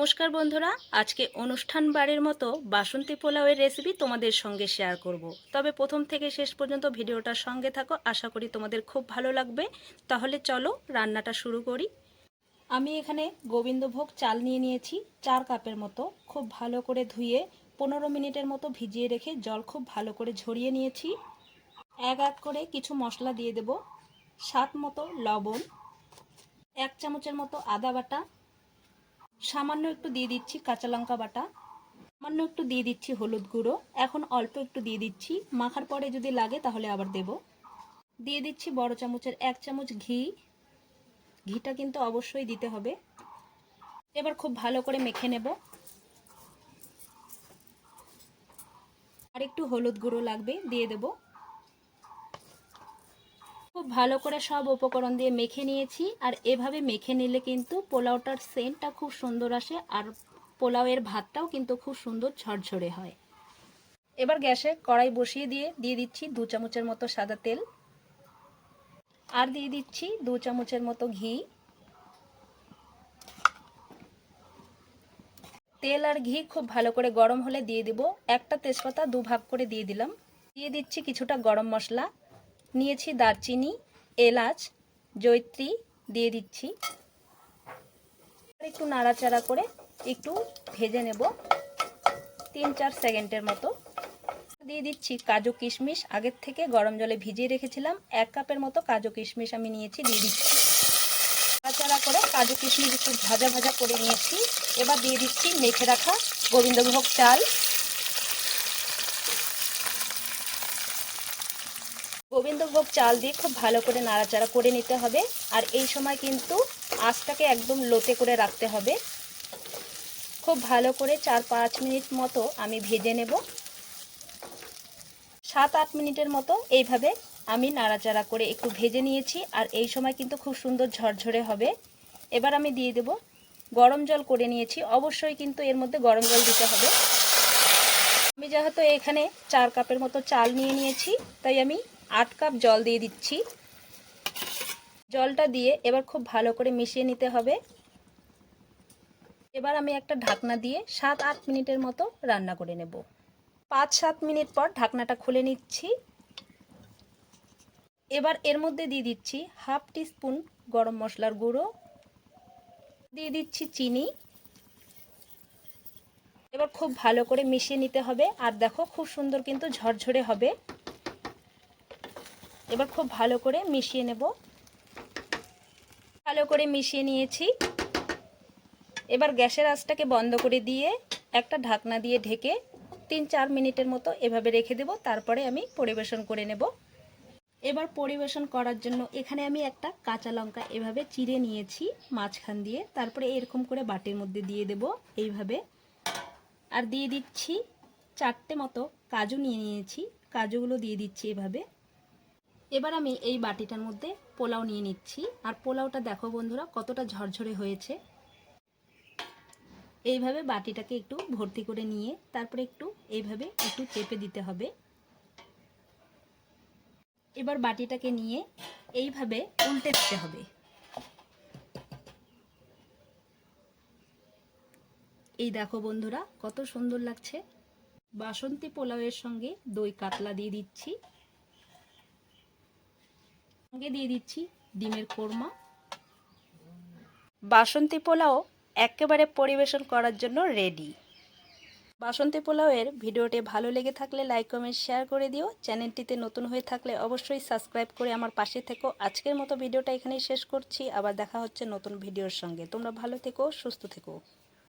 নমস্কার বন্ধুরা, আজকে অনুষ্ঠান বাড়ির মতো বাসন্তী পোলাওয়ের রেসিপি তোমাদের সঙ্গে শেয়ার করব। তবে প্রথম থেকে শেষ পর্যন্ত ভিডিওটার সঙ্গে থাকো, আশা করি তোমাদের খুব ভালো লাগবে। তাহলে চলো রান্নাটা শুরু করি। আমি এখানে গোবিন্দভোগ চাল নিয়ে নিয়েছি, চার কাপের মতো। খুব ভালো করে ধুয়ে পনেরো মিনিটের মতো ভিজিয়ে রেখে জল খুব ভালো করে ঝরিয়ে নিয়েছি। এক এক করে কিছু মশলা দিয়ে দেব, স্বাদ মতো লবণ, এক চামচের মতো আদা বাটা সামান্য একটু দিয়ে দিচ্ছি কাঁচা লঙ্কা বাটা, সামান্য একটু দিয়ে দিচ্ছি হলুদ গুঁড়ো, এখন অল্প একটু দিয়ে দিচ্ছি। মাখার পরে যদি লাগে তাহলে আবার দেব। দিয়ে দিচ্ছি বড় চামচের এক চামচ ঘি। ঘিটা কিন্তু অবশ্যই দিতে হবে। এবার খুব ভালো করে মেখে নেব। আর একটু হলুদ গুঁড়ো লাগবে, দিয়ে দেব। খুব ভালো করে সব উপকরণ দিয়ে মেখে নিয়েছি। আর এভাবে মেখে নিলে কিন্তু পোলাওটার সেন্টটা খুব সুন্দর আসে আর পোলাওয়ের ভাতটাও কিন্তু খুব সুন্দর ঝরঝরে হয়। এবার গ্যাসে কড়াই বসিয়ে দিয়ে দিয়ে দিচ্ছি দু চামচের মতো সাদা তেল। আর দিয়ে দিচ্ছি দু চামচের মতো ঘি। তেল আর ঘি খুব ভালো করে গরম হলে দিয়ে দিব। একটা তেজপাতা দু ভাগ করে দিয়ে দিলাম। দিয়ে দিচ্ছি কিছুটা গরম মশলা। নিয়েছি দারচিনি, এলাচ জৈত্রী দিয়ে দিচ্ছি। একটু নাড়াচাড়া করে একটু ভেজে নেব তিন চার সেকেন্ডের মতো। দিয়ে দিচ্ছি কাজু কিশমিশ, আগের থেকে গরম জলে ভিজিয়ে রেখেছিলাম, এক কাপের মতো কাজু কিশমিশ আমি নিয়েছি, দিয়ে দিচ্ছি। নাড়াচাড়া করে কাজু কিশমিশ একটু ভাজা ভাজা করে নিয়েছি। এবার দিয়ে দিচ্ছি মেখে রাখা গোবিন্দভোগ চাল। গোবিন্দভোগ চাল দিয়ে খুব ভালো করে নাড়াচাড়া করে নিতে হবে। আর এই সময় কিন্তু আঁচটাকে একদম লোতে করে রাখতে হবে। খুব ভালো করে চার পাঁচ মিনিট মতো আমি ভেজে নেব। সাত আট মিনিটের মতো এইভাবে আমি নাড়াচাড়া করে একটু ভেজে নিয়েছি। আর এই সময় কিন্তু খুব সুন্দর ঝরঝরে হবে। এবার আমি দিয়ে দেব গরম জল করে নিয়েছি। অবশ্যই কিন্তু এর মধ্যে গরম জল দিতে হবে। আমি যেহেতু এখানে চার কাপের মতো চাল নিয়ে নিয়েছি, তাই আমি আট কাপ জল দিয়ে দিচ্ছি। জলটা দিয়ে এবার খুব ভালো করে মিশিয়ে নিতে হবে। এবার আমি একটা ঢাকনা দিয়ে সাত আট মিনিটের মতো রান্না করে নেব। পাঁচ সাত মিনিট পর ঢাকনাটা খুলে নিচ্ছি। এবার এর মধ্যে দিয়ে দিচ্ছি হাফ টিস্পুন গরম মশলার গুঁড়ো। দিয়ে দিচ্ছি চিনি। এবার খুব ভালো করে মিশিয়ে নিতে হবে। আর দেখো খুব সুন্দর কিন্তু ঝরঝরে হবে। এবার খুব ভালো করে মিশিয়ে নেব। ভালো করে মিশিয়ে নিয়েছি। এবার গ্যাসের আঁচটাকে বন্ধ করে দিয়ে একটা ঢাকনা দিয়ে ঢেকে তিন চার মিনিটের মতো এভাবে রেখে দেব, তারপরে আমি পরিবেশন করে নেব। এবার পরিবেশন করার জন্য এখানে আমি একটা কাঁচা লঙ্কা এভাবে চিড়ে নিয়েছি মাঝখান দিয়ে, তারপরে এরকম করে বাটির মধ্যে দিয়ে দেব এইভাবে। আর দিয়ে দিচ্ছি চারটে মতো কাজু নিয়ে নিয়েছি, কাজুগুলো দিয়ে দিচ্ছি এভাবে। এবার আমি এই বাটিটার মধ্যে পোলাও নিয়ে নিচ্ছি। আর পোলাওটা দেখো বন্ধুরা, কতটা ঝরঝরে হয়েছে। এইভাবে বাটিটাকে একটু ভর্তি করে নিয়ে তারপরে একটু এইভাবে একটু চেপে দিতে হবে। এবার বাটিটাকে নিয়ে এইভাবে উল্টে দিতে হবে। এই দেখো বন্ধুরা, কত সুন্দর লাগছে। বাসন্তী পোলাওয়ের সঙ্গে দই কাতলা দিয়ে দিচ্ছি। সঙ্গে দিয়ে দিচ্ছি ডিমের কোরমা। বাসন্তী পোলাও একেবারে পরিবেশন করার জন্য রেডি বাসন্তী পোলাওয়ের ভিডিওটি ভালো লেগে থাকলে লাইক কমেন্ট শেয়ার করে দিও। চ্যানেলটিতে নতুন হয়ে থাকলে অবশ্যই সাবস্ক্রাইব করে আমার পাশে থেকো। আজকের মতো ভিডিওটা এখানেই শেষ করছি। আবার দেখা হচ্ছে নতুন ভিডিওর সঙ্গে। তোমরা ভালো থেকো, সুস্থ থেকো।